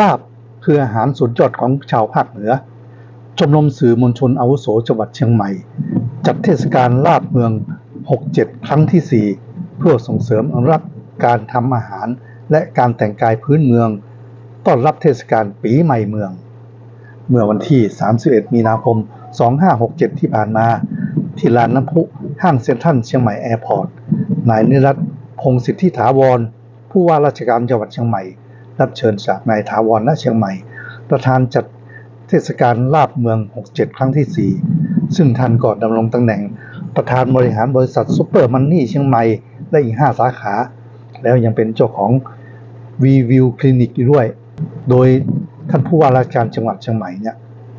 ลาบคืออาหารสุดยอดของชาวภาคเหนือ ชมรมสื่อมวลชนอาวุโสจังหวัดเชียงใหม่ จัดเทศกาลลาบเมือง 67 ครั้งที่ 4 เพื่อส่งเสริมอนุรักษ์การทำอาหารและการแต่งกายพื้นเมือง ต้อนรับเทศกาลปีใหม่เมือง เมื่อวันที่ 31 มีนาคม 2567 ที่ผ่านมา ที่ลานน้ำพุห้างเซ็นทรัลเชียงใหม่แอร์พอร์ตนายนิรัตพงศิทธิถาวร ผู้ว่าราชการจังหวัดเชียงใหม่ รับเชิญจากนายถาวรณเชียงใหม่ ประธานจัดเทศกาลลาบเมือง 67 ครั้งที่ 4 ซึ่งท่านก็ดำรงตำแหน่ง ประธานบริหารบริษัทซุปเปอร์มันนี่เชียงใหม่และอีก 5 สาขา แล้วยังเป็นเจ้าของวีวิวคลินิกด้วย โดยท่านผู้ว่าราชการจังหวัดเชียงใหม่เนี่ย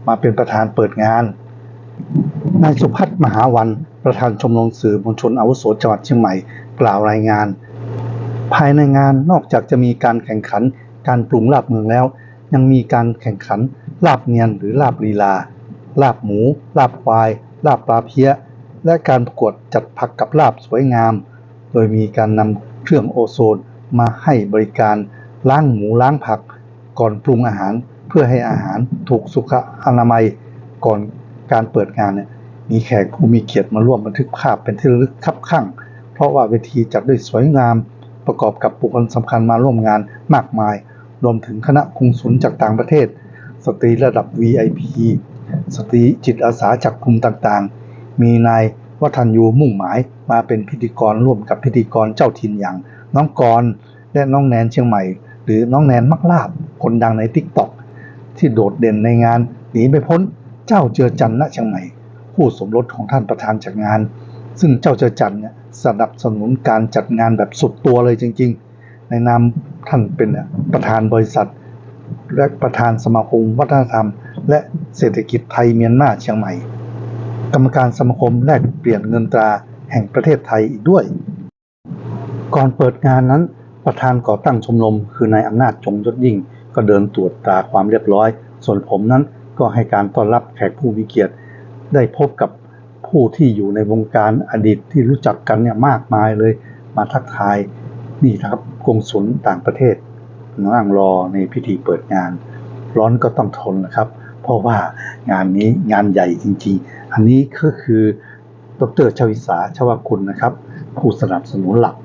มาเป็นประธานเปิดงาน นายสุพัฒน์มหาวันประธานชมรมสื่อมวลชนอาวุโสจังหวัดเชียงใหม่ กล่าวรายงาน ภายในงานนอกจากจะมีการแข่งขัน การปรุงลาบเมืองแล้ว ยังมีการแข่งขันลาบเนียนหรือลาบลีลา ลาบหมู ลาบควาย ลาบปลาเพี้ย และการประกวดจัดผักกับลาบสวยงาม โดยมีการนำเครื่องโอโซนมาให้บริการล้างหมูล้างผัก ก่อนปรุงอาหารเพื่อให้อาหารถูกสุขอนามัยก่อนการเปิดงานเนี่ยมีแขกผู้มีเกียรติมาร่วมบันทึกภาพเป็นที่ระลึกคับข้างเพราะว่าเวทีจัดด้วยสวยงามประกอบกับบุคคลสำคัญมาร่วมงานมากมาย รวมถึงคณะกงสุลจากต่างประเทศ สตรีระดับ VIP สตรีจิตอาสาจากกลุ่มต่างๆ มีนายวัฒนยูมุ่งหมายมาเป็นพิธีกรร่วมกับพิธีกรเจ้าถิ่นอย่าง น้องกรณ์และน้องแนนเชียงใหม่ หรือน้องแนนมักลาบคนดังในทิกตอกที่โดดเด่นในงานหนีไม่พ้นเจ้าเจือจันณเชียงใหม่ ผู้สมรสของท่านประธานจัดงาน ซึ่งเจ้าเจือจันเนี่ยสนับสนุนการจัดงานแบบสุดตัวเลยจริง ๆ ในนาม ท่านเป็นประธานบริษัท และประธานสมาคมวัฒนธรรม และเศรษฐกิจไทยเมียนมาเชียงใหม่ กรรมการสมาคมแลกเปลี่ยนเงินตราแห่งประเทศไทยอีกด้วย ก่อนเปิดงานนั้น ประธานก่อตั้งชมรมคือนายอำนาจจงยศยิ่ง ก็เดินตรวจตราความเรียบร้อย ส่วนผมนั้นก็ให้การต้อนรับแขกผู้มีเกียรติ ได้พบกับผู้ที่อยู่ในวงการอดีตที่รู้จักกันเนี่ยมากมายเลยมาทักทายนี่ครับ กงสุลต่างประเทศนั่งรอในพิธีเปิดงาน ร้อนก็ต้องทนนะครับ เพราะว่างานนี้งานใหญ่จริงๆ อันนี้ก็คือดรชวิสาชวคุณนะครับ ผู้สนับสนุนหลัก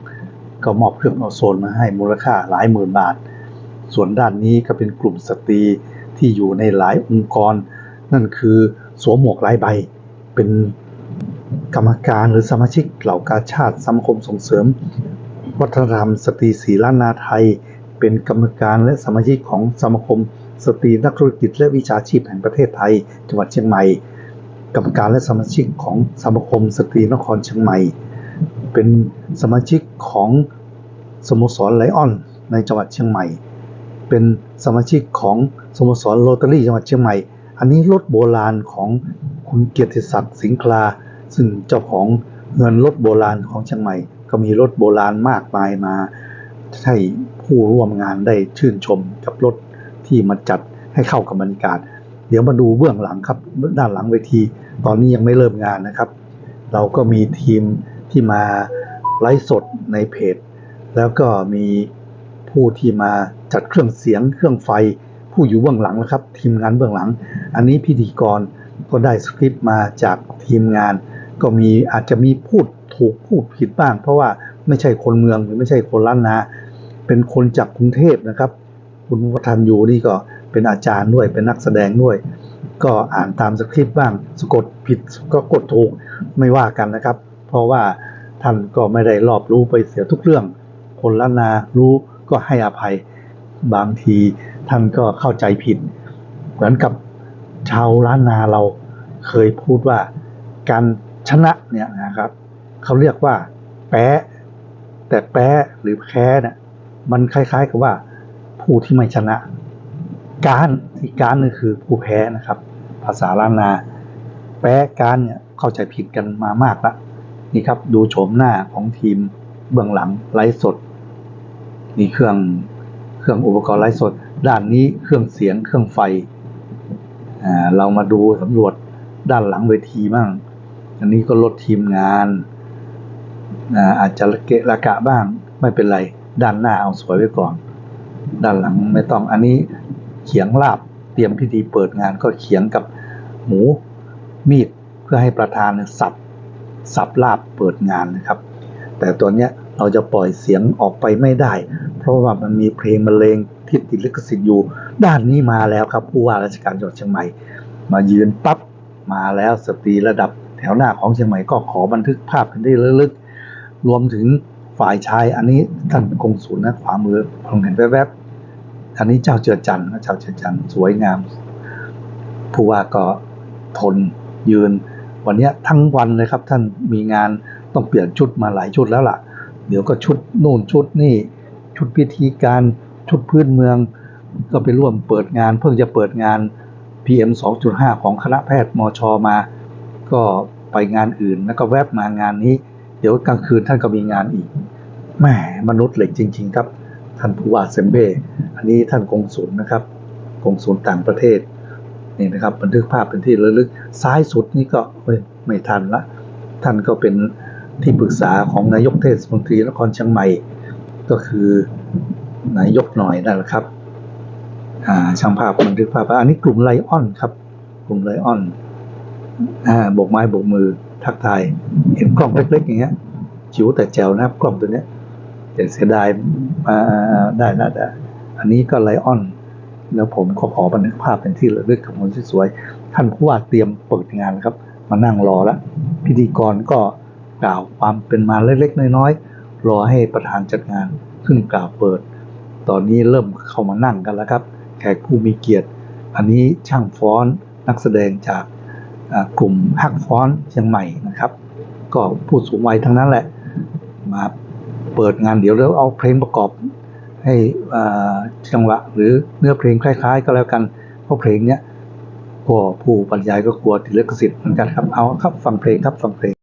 ก็มอบเครื่องโอโซนมาให้มูลค่าหลายหมื่นบาท ส่วนด้านนี้ก็เป็นกลุ่มสตรีที่อยู่ในหลายองค์กร นั่นคือสวมหมวกหลายใบ เป็นกรรมการหรือสมาชิกเหล่ากาชาติสมาคมส่งเสริม วัฒนธรรมสตรีศรีล้านนาไทย เป็นกรรมการและสมาชิกของสมาคม สตรีนักธุรกิจและวิชาชีพแห่งประเทศไทย จังหวัดเชียงใหม่ กรรมการและสมาชิกของสมาคม สตรีนครเชียงใหม่ เป็นสมาชิกของสโมสรไลออน ในจังหวัดเชียงใหม่ เป็นสมาชิกของสโมสรโรตารี่จังหวัดเชียงใหม่ อันนี้รถโบราณของคุณเกียรติศักดิ์สิงคลา ซึ่งเจ้าของเงินรถโบราณของเชียงใหม่ ก็มีรถโบราณมากมายมา ให้ผู้ร่วมงานได้ชื่นชมกับรถที่มาจัดให้เข้ากับบรรยากาศ เดี๋ยวมาดูเบื้องหลังครับ ด้านหลังเวที ตอนนี้ยังไม่เริ่มงานนะครับ เราก็มีทีมที่มาไลฟ์สดในเพจ แล้วก็มีผู้ที่มาจัดเครื่องเสียงเครื่องไฟ ผู้อยู่เบื้องหลังนะครับ ทีมงานเบื้องหลัง อันนี้พิธีกรก็ได้สคริปต์มาจากทีมงาน ก็มีอาจจะมีพูด ถูกพูดผิดบ้าง เพราะว่าไม่ใช่คนเมืองหรือไม่ใช่คนล้านนาเป็นคนจากกรุงเทพนะครับ คุณวัฒนยูนี่ก็เป็นอาจารย์ด้วยเป็นนักแสดงด้วย ก็อ่านตามสคริปต์บ้างสะกดผิดก็กดถูกไม่ว่ากันนะครับ เพราะว่าท่านก็ไม่ได้รอบรู้ไปเสียทุกเรื่อง คนล้านนารู้ก็ให้อภัยบางทีท่านก็เข้าใจผิด เหมือนกับชาวล้านนาเราเคยพูดว่าการชนะเนี่ยนะครับ เขาเรียกว่าแพ้แต่แพ้หรือแพ้เนี่ยมันคล้ายๆกับว่า ผู้ที่ไม่ชนะ การที่การนี่คือผู้แพ้นะครับ ภาษาล้านนาแพ้การเนี่ยเข้าใจผิดกันมามากละนี่ครับดูโฉมหน้าของทีมเบื้องหลังไลฟ์สดนี่เครื่องเครื่องอุปกรณ์ไลฟ์สด ด้านนี้เครื่องเสียงเครื่องไฟอ่าเรามาดูสำรวจด้านหลังเวทีบ้าง อันนี้ก็ลดทีมงาน อ่าอาจจะเกะระกะบ้างไม่เป็นไร ด้านหน้าเอาสวยไว้ก่อน ด้านหลังไม่ต้องอันนี้เขียงลาบเตรียมพิธีเปิดงานก็เขียงกับหมูมีดเพื่อให้ประธานสับสับลาบเปิดงานนะครับ แต่ตัวเนี้ยเราจะปล่อยเสียงออกไปไม่ได้ เพราะว่ามันมีเพลงบรรเลงที่ติดลิขสิทธิ์อยู่ ด้านนี้มาแล้วครับ ผู้ว่าราชการจังหวัดเชียงใหม่ มายืนปั๊บมาแล้วสตรีระดับแถวหน้าของเชียงใหม่ก็ขอบันทึกภาพเป็นที่ระลึก รวมถึงฝ่ายชาย อันนี้ท่านกงสุลนะขวามือผมเห็นแวบๆอันนี้เจ้าเจือจันทร์นะเจ้าเจือจันทร์สวยงาม ผู้ว่าก็ทนยืน วันนี้ทั้งวันเลยครับ ท่านมีงานต้องเปลี่ยนชุดมาหลายชุดแล้วล่ะ เดี๋ยวก็ชุดนู่นชุดนี่ ชุดพิธีการชุดพื้นเมือง ก็ไปร่วมเปิดงาน เพิ่งจะเปิดงาน PM 2.5 ของคณะแพทย์มชมา ก็ไปงานอื่นแล้วก็แวบมางานนี้ เดี๋ยวกลางคืนท่านก็มีงานอีกแหมมนุษย์เหล็กจริง ๆ ครับ ท่านผู้ว่าเซมเบ้อันนี้ท่านกงสุลนะครับกงสุลต่างประเทศนี่นะครับบันทึกภาพเป็นที่ระลึกซ้ายสุดนี่ก็ไม่ทันละท่านก็เป็นที่ปรึกษาของนายกเทศมนตรีนครเชียงใหม่ ก็คือนายกหน่อยนั่นแหละครับอ่าช่างภาพบันทึกภาพอันนี้กลุ่มไลออนครับ กลุ่มไลออนอ่าโบกไม้โบกมือ ทักทาย เห็นกล้องเล็กๆอย่างเงี้ยจิ๋วแต่แจ๋วนะครับกล้องตัวเนี้ยแต่เสียดายอ่าได้นะได้อันนี้ก็ไลออน แล้วผมก็ขอบันทึกภาพเป็นที่ระลึกกับคนสวยๆท่านผู้ว่าเตรียมเปิดงานครับ มานั่งรอแล้วพิธีกรก็กล่าวความเป็นมาเล็กๆน้อยๆรอให้ประธานจัดงานขึ้นกล่าวเปิด ตอนนี้เริ่มเข้ามานั่งกันแล้วครับ แขกผู้มีเกียรติ อันนี้ช่างฟ้อนนักแสดงจาก กลุ่มฮักฟ้อนเชียงใหม่นะครับ ก็ผู้สูงวัยทั้งนั้นแหละ มาเปิดงานเดี๋ยวเราเอาเพลงประกอบ ให้จังหวะหรือเนื้อเพลงคล้าย ๆ ก็แล้วกันเพราะเพลงเนี้ยก็ผู้บรรยายก็กลัวติดลิขสิทธิ์เหมือนกันครับเอาครับฟังเพลงครับฟังเพลง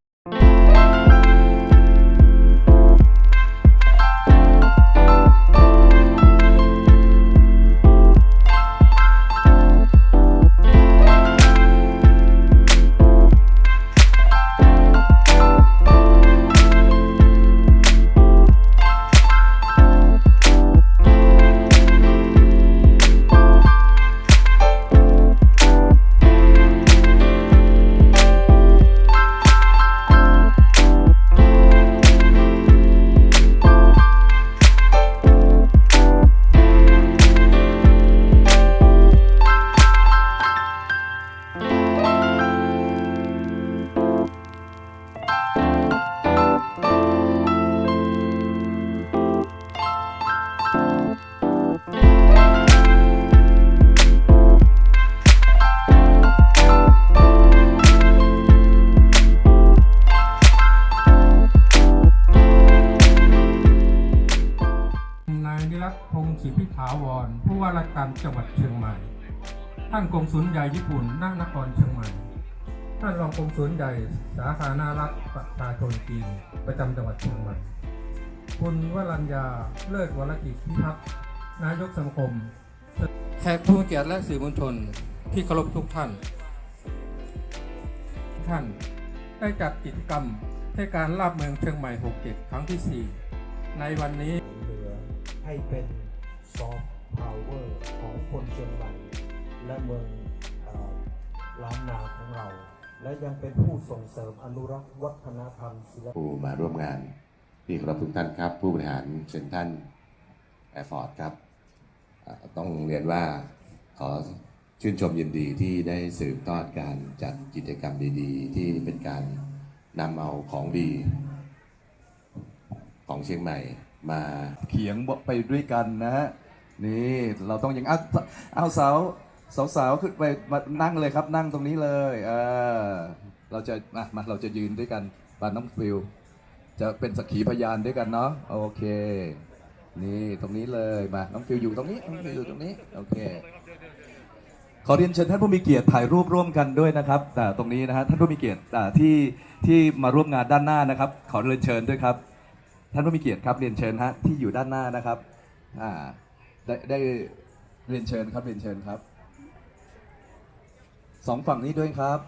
รองกงสุลใหญ่สาธารณรัฐประชาชนจีนประจำจังหวัดเชียงใหม่ คุณวรัญญาเลิศวรกิจพิพัฒน์นายกสมาคมแขกผู้เกียรติและสื่อมวลชนที่เคารพทุกท่าน ท่านได้จัดกิจกรรมเทศการลาบเมืองเชียงใหม่ 67 ครั้งที่ 4 ในวันนี้เหลือให้เป็นซอฟต์พาวเวอร์ของคนเชียงใหม่และเมืองล้านนาของเรา และยังเป็นผู้ส่งเสริมอนุรักษ์วัฒนธรรมศิลปผู้มาร่วมงานที่เคารพทุกท่านครับ ผู้บริหารเซ็นทรัลแอร์ฟอร์ดครับ ต้องเรียนว่าขอชื่นชมยินดีที่ได้สืบทอดการจัดกิจกรรมดีๆ ที่เป็นการนำเอาของดี ของเชียงใหม่มาเขียงไปด้วยกันนะฮะนี่เราต้องอย่างเอาเอาสาวสา สาวๆขึ้นไปมานั่งเลยครับ นั่งตรงนี้เลยเออเราจะมามาเราจะยืนด้วยกันบานน้องฟิลจะเป็นสักขีพยานด้วยกันเนาะโอเค นี่ตรงนี้เลยมาน้องฟิลอยู่ตรงนี้น้องฟิลอยู่ตรงนี้โอเคขอเรียนเชิญท่านผู้มีเกียรติถ่ายรูปร่วมกันด้วยนะครับแต่ตรงนี้นะฮะท่านผู้มีเกียรติที่ที่มาร่วมงานด้านหน้านะครับ ขอเรียนเชิญด้วยครับ ท่านผู้มีเกียรติครับเรียนเชิญฮะที่อยู่ด้านหน้านะครับอ่าได้ได้เรียนเชิญครับเรียนเชิญครับ สองฝั่งนี้ด้วยครับ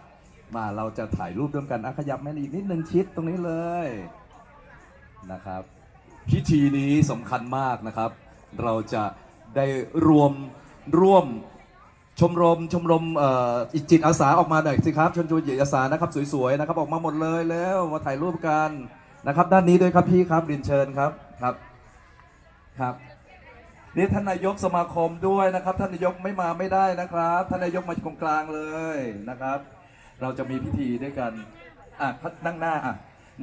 มาเราจะถ่ายรูปร่วมกันอะขยับแม่อีกนิดนึงชิดตรงนี้เลยนะครับ พิธีนี้สำคัญมากนะครับ เราจะได้รวมร่วมชมรมชมรมอ่อจิตอาสาออกมาหน่อยสิครับชมรมจิตอาสานะครับสวยๆนะครับออกมาหมดเลยแล้วมาถ่ายรูปกันนะครับ ด้านนี้ด้วยครับพี่ครับเรียนเชิญครับครับครับ นี่ท่านนายกสมาคมด้วยนะครับ ท่านนายกไม่มาไม่ได้นะครับ ท่านนายกมาตรงกลางเลยนะครับ เราจะมีพิธีด้วยกันอะพัดนั่งหน้าอะ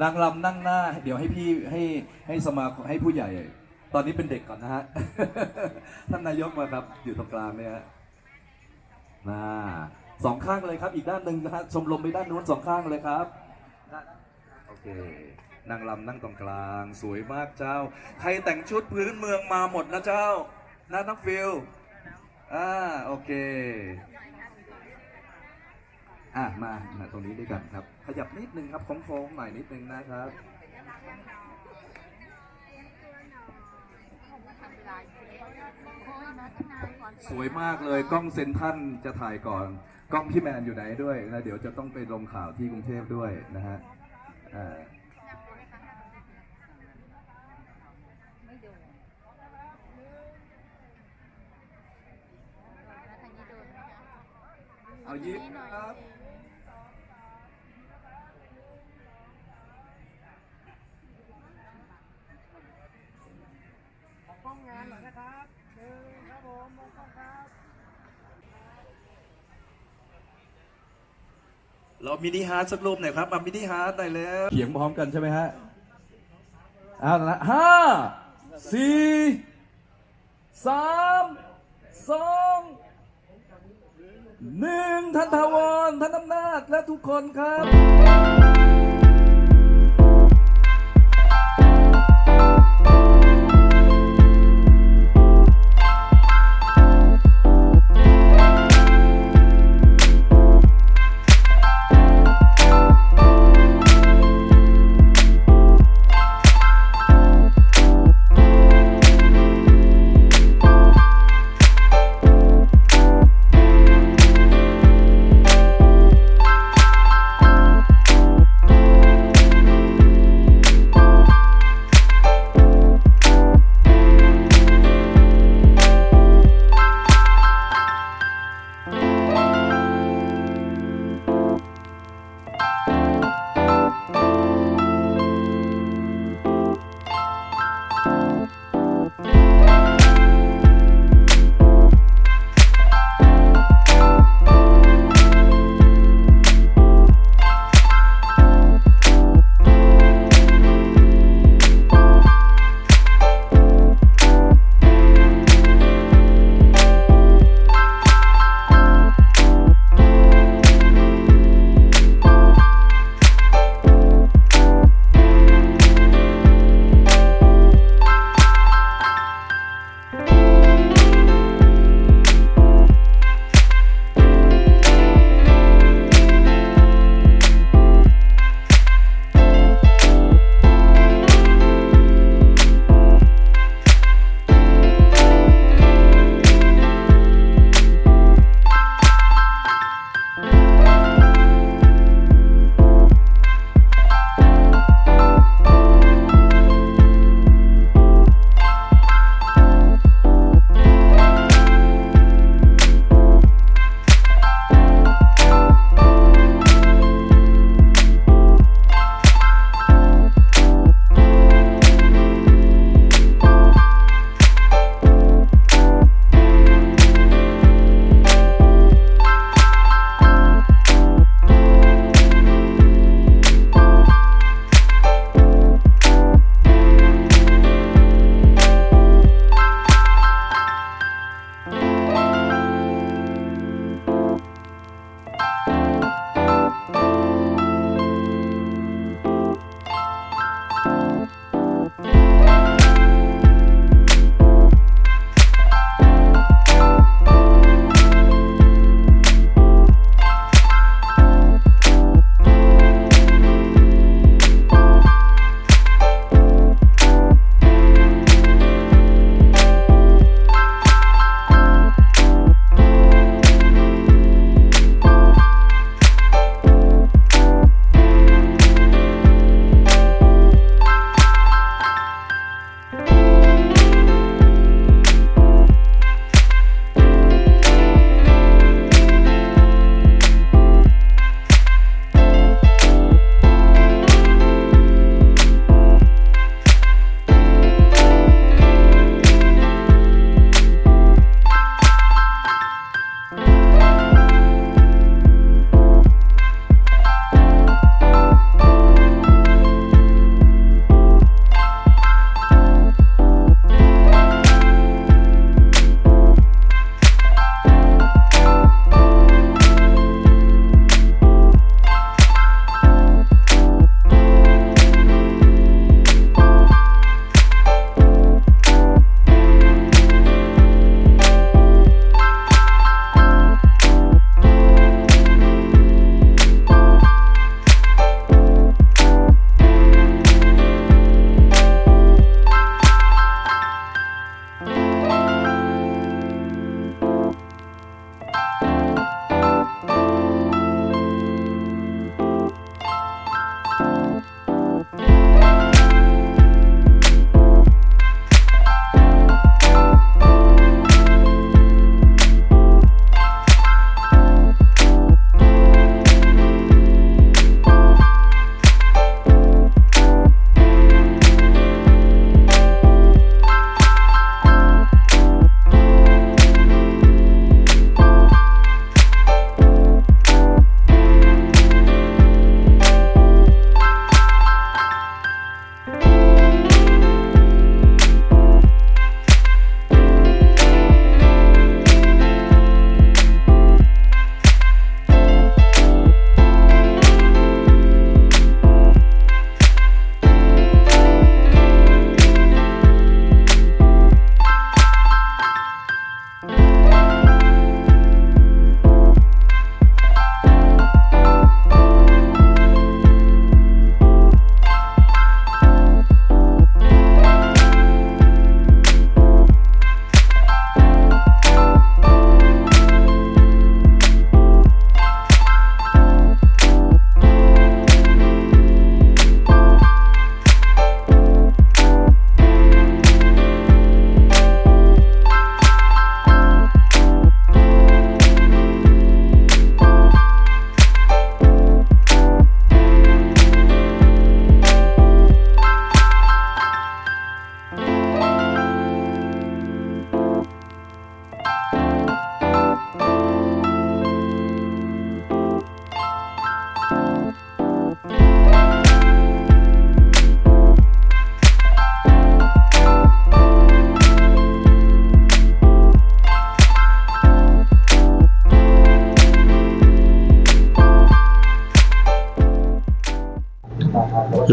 นางรำนั่งหน้า เดี๋ยวให้พี่ให้ให้สมาคมให้ผู้ใหญ่ ตอนนี้เป็นเด็กก่อนนะฮะท่านนายกมาครับ อยู่ตรงกลางเนี่ยฮะน่าสองข้างเลยครับ อีกด้านหนึ่งนะฮะชมรมไปด้านนู้นสองข้างเลยครับโอเค นางรำนั่งตรงกลาง สวยมากเจ้า ใครแต่งชุดพื้นเมืองมาหมดนะเจ้านะน้องฟิลอ่าโอเคอะมามาตรงนี้ด้วยกันครับ ขยับนิดนึงครับโค้งๆหน่อยนิดนึงนะครับสวยมากเลยกล้องเซนทันจะถ่ายก่อน กล้องพี่แมนอยู่ไหนด้วยนะเดี๋ยวจะต้องไปลงข่าวที่กรุงเทพด้วยนะฮะอ่า เอายิ้มครับเรามินิฮาร์ดสักรูปหน่อยครับมามินิฮาร์ดหน่อยแล้วเขียงพร้อมกันใช่ไหมฮะเอาละห้าสี่สามสอง หนึ่งท่านทาวรท่านอำนาจและทุกคนครับ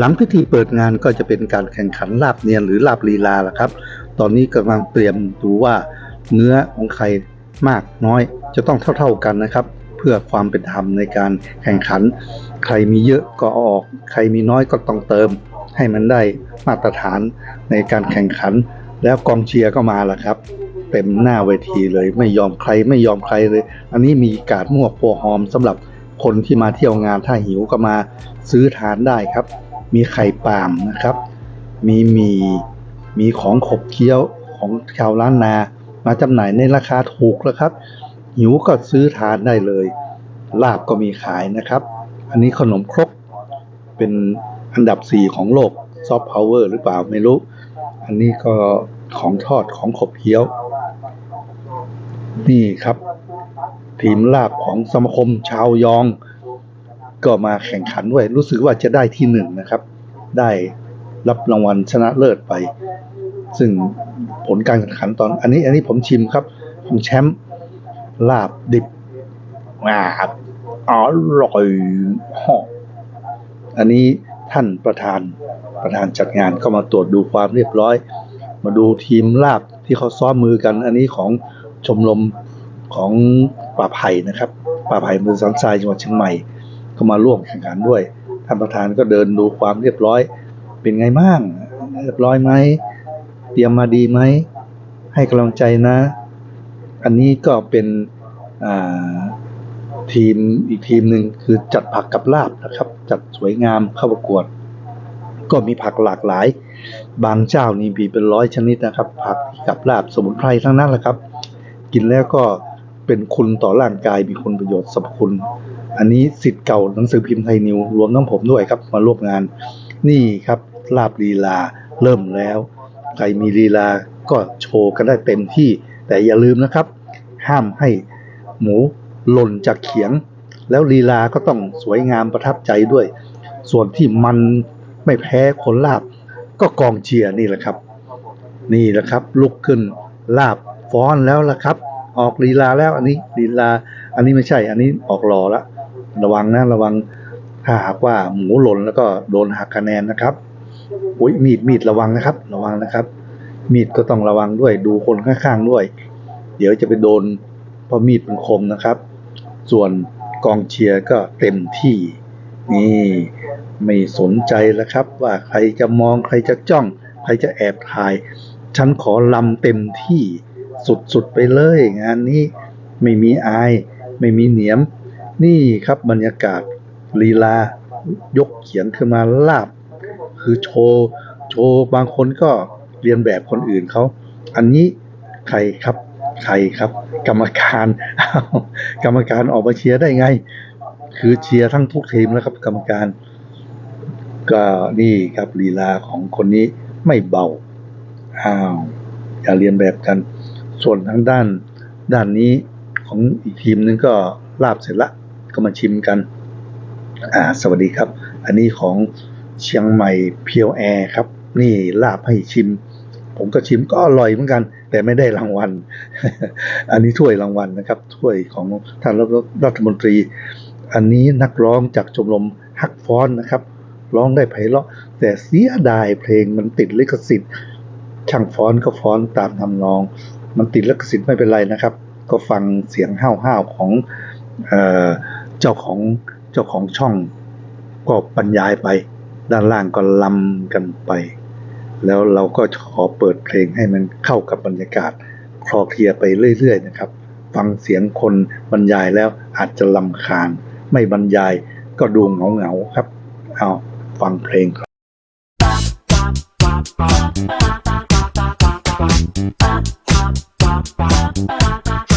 ลังพิธีเปิดงานก็จะเป็นการแข่งขันลาบเนียนหรือลาบลีลาละครับ ตอนนี้กำลังเตรียมดูว่าเนื้อของใครมากน้อยจะต้องเท่า ๆกันนะครับ เพื่อความเป็นธรรมในการแข่งขัน ใครมีเยอะก็ออก ใครมีน้อยก็ต้องเติม ให้มันได้มาตรฐานในการแข่งขัน แล้วกองเชียร์ก็มาละครับเต็มหน้าเวทีเลยไม่ยอมใครไม่ยอมใครเลย อันนี้มีกาดมั่วโปรหอมสำหรับคนที่มาเที่ยวงานถ้าหิวก็มาซื้อทานได้ครับ มีไข่ปามนะครับ มีมีมีของขบเคี้ยวของชาวล้านนา มาจำหน่ายในราคาถูกแล้วครับ หิวก็ซื้อทานได้เลย ลาบก็มีขายนะครับ อันนี้ขนมครกเป็นอันดับ 4 ของโลกซอฟต์พาวเวอร์หรือเปล่าไม่รู้ อันนี้ก็ของทอดของขบเคี้ยว นี่ครับ ทีมลาบของสมาคมชาวยอง ก็มาแข่งขันด้วย รู้สึกว่าจะได้ที่หนึ่งนะครับ ได้รับรางวัลชนะเลิศไป ซึ่งผลการแข่งขันตอน อันนี้อันนี้ผมชิมครับของแชมป์ลาบดิบอ่าอร่อยหออันนี้ท่านประธานประธานจัดงานก็มาตรวจดูความเรียบร้อย มาดูทีมลาบที่เขาซ้อมมือกัน อันนี้ของชมรมของป่าไผ่นะครับ ป่าไผ่มือสันทรายจังหวัดเชียงใหม่ ก็มาร่วมแข่งขันด้วยท่านประธานก็เดินดูความเรียบร้อย เป็นไงบ้างเรียบร้อยไหมเตรียมมาดีไหมให้กำลังใจนะ อันนี้ก็เป็นทีมอีกทีมหนึ่งคือจัดผักกับลาบนะครับ จัดสวยงามเข้าประกวด ก็มีผักหลากหลาย บางเจ้านี่มีเป็นร้อยชนิดนะครับ ผักกับลาบสมุนไพรทั้งนั้นแหละครับ กินแล้วก็เป็นคุณต่อร่างกายมีคุณประโยชน์สรรพคุณ อันนี้สิทธิ์เก่าหนังสือพิมพ์ไทยนิวรวมทั้งผมด้วยครับมาร่วมงาน นี่ครับลาบลีลาเริ่มแล้ว ใครมีลีลาก็โชว์กันได้เต็มที่ แต่อย่าลืมนะครับ ห้ามให้หมูหล่นจากเขียง แล้วลีลาก็ต้องสวยงามประทับใจด้วย ส่วนที่มันไม่แพ้คนลาบ ก็กองเชียร์นี่แหละครับ นี่แหละครับ ลุกขึ้นลาบฟ้อนแล้วล่ะครับ ออกลีลาแล้วอันนี้ลีลา อันนี้ไม่ใช่ อันนี้ออกรอละ ระวังนะระวังถ้าหากว่าหมูหล่นแล้วก็โดนหักคะแนนนะครับอุ้ยมีดมีดระวังนะครับ ระวังนะครับ มีดก็ต้องระวังด้วยดูคนข้างๆด้วย เดี๋ยวจะไปโดนเพราะมีดมันคมนะครับ ส่วนกองเชียร์ก็เต็มที่นี่ไม่สนใจแล้วครับ ว่าใครจะมองใครจะจ้อง ใครจะแอบถ่าย ฉันขอลำเต็มที่สุดๆไปเลย งานนี้ไม่มีอาย ไม่มีเหนียม นี่ครับบรรยากาศลีลายกเขียนขึ้นมาลาบ คือโชว์โชว์บางคนก็เรียนแบบคนอื่นเขา อันนี้ใครครับใครครับ กรรมการกรรมการออกมาเชียร์ได้ไง คือเชียร์ทั้งทุกทีมแล้วครับ กรรมการ ก็นี่ครับลีลาของคนนี้ไม่เบาอ้าวอย่าเรียนแบบกัน ส่วนทางด้านด้านนี้ของอีกทีมนึงก็ลาบเสร็จละ ก็มาชิมกัน อ่า สวัสดีครับ อันนี้ของเชียงใหม่เพียวแอร์ครับ นี่ลาบให้ชิม ผมก็ชิมก็อร่อยเหมือนกัน แต่ไม่ได้รางวัล อันนี้ถ้วยรางวัลนะครับ ถ้วยของท่านรัฐมนตรี อันนี้นักร้องจากชมรมฮักฟอนนะครับ ร้องได้ไพเราะ แต่เสียดายเพลงมันติดลิขสิทธิ์ ช่างฟอนก็ฟอนตามทำนอง มันติดลิขสิทธิ์ไม่เป็นไรนะครับ ก็ฟังเสียงห้าวๆของเอ่อ เจ้าของเจ้าของช่องก็บรรยายไป ด้านล่างก็ลำกันไป แล้วเราก็ขอเปิดเพลงให้มันเข้ากับบรรยากาศคลอเคลียไปเรื่อยๆนะครับ ฟังเสียงคนบรรยายแล้วอาจจะลำคาญ ไม่บรรยายก็ดูเหงาๆครับ เอาฟังเพลงครับ Thank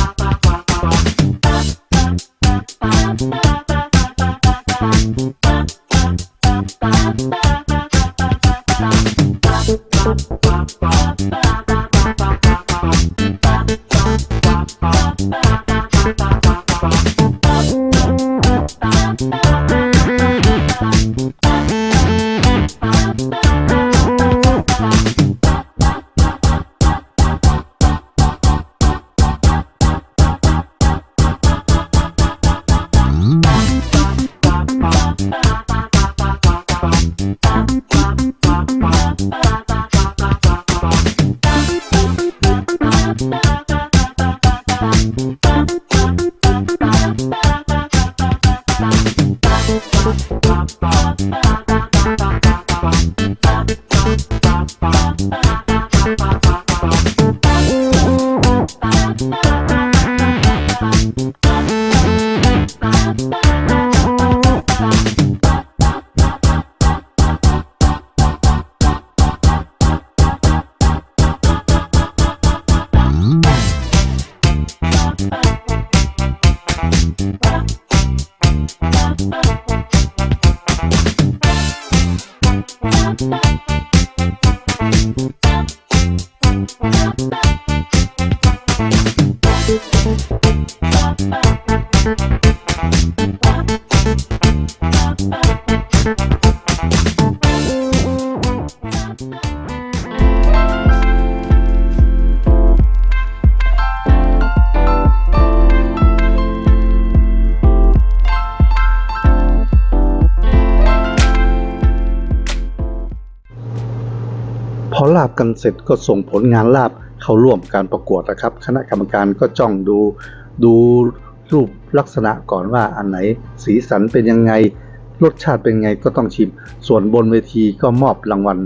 กันเสร็จก็ส่งผลงานลาบเข้าร่วมการประกวดนะครับ คณะกรรมการก็จ้องดูดูรูปลักษณะก่อนว่าอันไหนสีสันเป็นยังไงรสชาติเป็นไงก็ต้องชิม ส่วนบนเวทีก็มอบรางวัล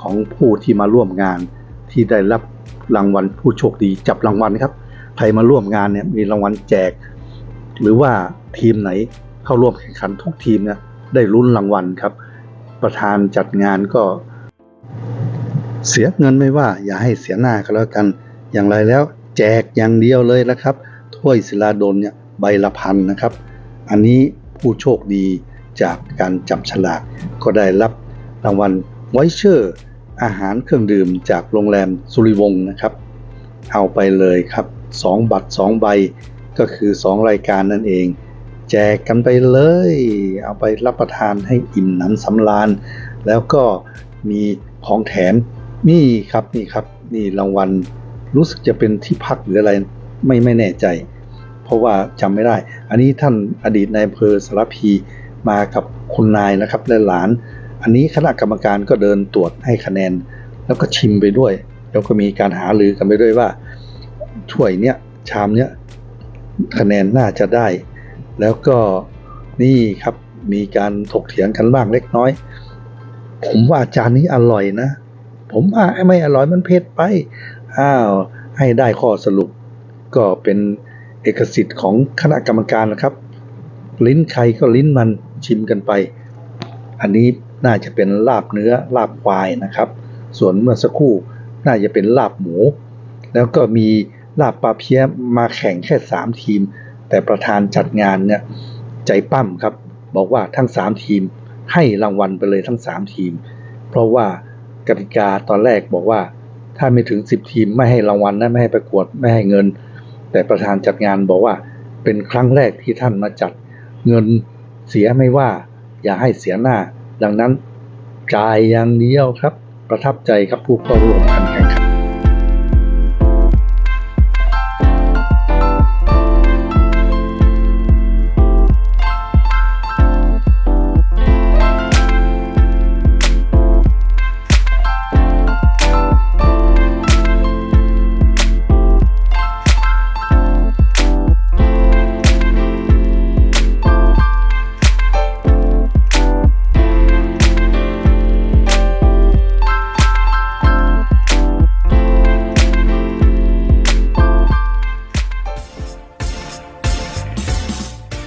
ของผู้ที่มาร่วมงาน ที่ได้รับรางวัลผู้โชคดีจับรางวัลครับใครมาร่วมงานเนี่ยมีรางวัลแจก หรือว่าทีมไหนเข้าร่วมแข่งขันทุกทีมเนี่ยได้ลุ้นรางวัลครับ ประธานจัดงานก็ เสียเงินไม่ว่าอย่าให้เสียหน้าก็แล้วกัน อย่างไรแล้วแจกอย่างเดียวเลยนะครับ ถ้วยศิลาดลเนี่ยใบละพันนะครับ อันนี้ผู้โชคดีจากการจับฉลากก็ได้รับรางวัลไวเชอร์อาหารเครื่องดื่มจากโรงแรมสุริวงศ์นะครับ เอาไปเลยครับ 2 บัตร 2 ใบก็คือ 2 รายการนั่นเอง แจกกันไปเลย เอาไปรับประทานให้อิ่มหนำสำราญ แล้วก็มีของแถม นี่ครับนี่ครับ นี่รางวัลรู้สึกจะเป็นที่พักหรืออะไรไม่ไม่แน่ใจ เพราะว่าจำไม่ได้ อันนี้ท่านอดีตนายอำเภอสารพีมากับคุณนายนะครับและหลาน อันนี้คณะกรรมการก็เดินตรวจให้คะแนน แล้วก็ชิมไปด้วย แล้วก็มีการหารือกันไปด้วยว่าถ้วยเนี้ยชามเนี้ยคะแนนน่าจะได้ แล้วก็นี่ครับมีการถกเถียงกันบ้างเล็กน้อย ผมว่าจานนี้อร่อยนะ ผมว่าไม่อร่อยมันเผ็ดไป อ้าว ให้ได้ข้อสรุป ก็เป็นเอกสิทธิ์ของคณะกรรมการนะครับ ลิ้นใครก็ลิ้นมันชิมกันไป อันนี้น่าจะเป็นลาบเนื้อลาบควายนะครับ ส่วนเมื่อสักครู่น่าจะเป็นลาบหมู แล้วก็มีลาบปลาเพี้ยมาแข่งแค่ 3 ทีม แต่ประธานจัดงานเนี่ยใจปั้มครับ บอกว่าทั้ง 3 ทีมให้รางวัลไปเลยทั้ง 3 ทีม เพราะว่า กติกาตอนแรกบอกว่า ถ้าไม่ถึงสิบทีมไม่ให้รางวัลนะไม่ให้ประกวดไม่ให้เงิน แต่ประธานจัดงานบอกว่า เป็นครั้งแรกที่ท่านมาจัดเงินเสียไม่ว่า อย่าให้เสียหน้า ดังนั้นจ่ายอย่างเดียวครับ ประทับใจครับผู้เข้าร่วมกัน